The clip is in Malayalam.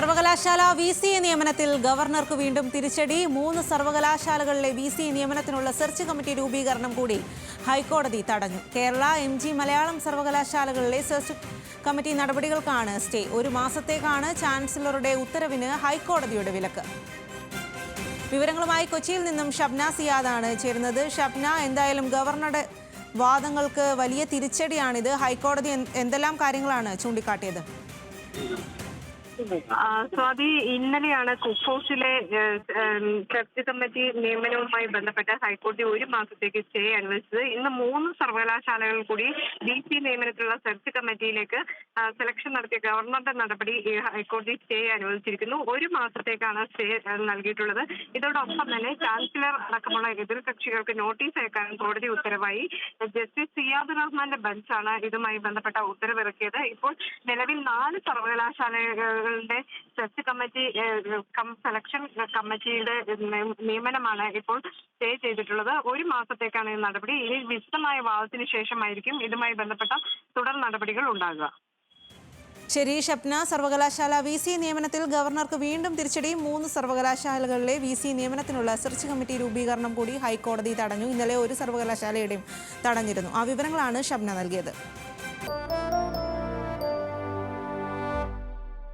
സർവകലാശാല വി സി നിയമനത്തിൽ ഗവർണർക്ക് വീണ്ടും തിരിച്ചടി. മൂന്ന് സർവകലാശാലകളിലെ വി സി നിയമനത്തിനുള്ള സെർച്ച് കമ്മിറ്റി രൂപീകരണം കൂടി ഹൈക്കോടതി തടഞ്ഞു. കേരള എം ജി മലയാളം സർവകലാശാലകളിലെ സെർച്ച് കമ്മിറ്റി നടപടികൾക്കാണ് സ്റ്റേ. ഒരു മാസത്തേക്കാണ് ചാൻസലറുടെ ഉത്തരവിന് ഹൈക്കോടതിയുടെ വിലക്ക്. വിവരങ്ങളുമായി കൊച്ചിയിൽ നിന്നും ഷബ്ന സിയാദാണ് ചേരുന്നത്. ഷബ്ന എന്തായാലും ഗവർണറുടെ വാദങ്ങൾക്ക് വലിയ തിരിച്ചടിയാണിത്. ഹൈക്കോടതി എന്തെല്ലാം കാര്യങ്ങളാണ് ചൂണ്ടിക്കാട്ടിയത്? സ്വാതി ഇന്നലെയാണ് കുക്ക് ഹൗസിലെ ചർച്ച കമ്മിറ്റി നിയമനവുമായി ബന്ധപ്പെട്ട് ഹൈക്കോടതി ഒരു മാസത്തേക്ക് സ്റ്റേ അനുവദിച്ചത്. ഇന്ന് മൂന്ന് സർവകലാശാലകൾ കൂടി ഡി സി നിയമനത്തിലുള്ള സെർച്ച് കമ്മിറ്റിയിലേക്ക് സെലക്ഷൻ നടത്തിയ ഗവർണറുടെ നടപടി ഹൈക്കോടതി സ്റ്റേ അനുവദിച്ചിരിക്കുന്നു. ഒരു മാസത്തേക്കാണ് സ്റ്റേ നൽകിയിട്ടുള്ളത്. ഇതോടൊപ്പം തന്നെ ചാൻസലർ അടക്കമുള്ള എതിർകക്ഷികൾക്ക് നോട്ടീസ് അയക്കാനും കോടതി ഉത്തരവായി. ജസ്റ്റിസ് സിയാദ് റഹ്മാന്റെ ബെഞ്ചാണ് ഇതുമായി ബന്ധപ്പെട്ട ഉത്തരവിറക്കിയത്. ഇപ്പോൾ നിലവിൽ നാല് സർവകലാശാലകളുടെ സെർച്ച് കമ്മിറ്റി സെലക്ഷൻ കമ്മിറ്റിയുടെ നിയമനമാണ് ഇപ്പോൾ സ്റ്റേ ചെയ്തിട്ടുള്ളത്. ഒരു മാസത്തേക്കാണ് ഈ നടപടി. ഇനി വിശദമായ വാദത്തിന് ശേഷമായിരിക്കും ഇതുമായി ബന്ധപ്പെട്ട തുടർ നടപടികൾ ഉണ്ടാകുക. ശരി ഷപ്ന. സർവകലാശാല വി സി നിയമനത്തിൽ ഗവർണർക്ക് വീണ്ടും തിരിച്ചടി. മൂന്ന് സർവകലാശാലകളിലെ വി സി നിയമനത്തിനുള്ള സെർച്ച് കമ്മിറ്റി രൂപീകരണം കൂടി ഹൈക്കോടതി തടഞ്ഞു. ഇന്നലെ ഒരു സർവകലാശാലയുടെയും തടഞ്ഞിരുന്നു. ആ വിവരങ്ങളാണ് ഷബ്ന നൽകിയത്.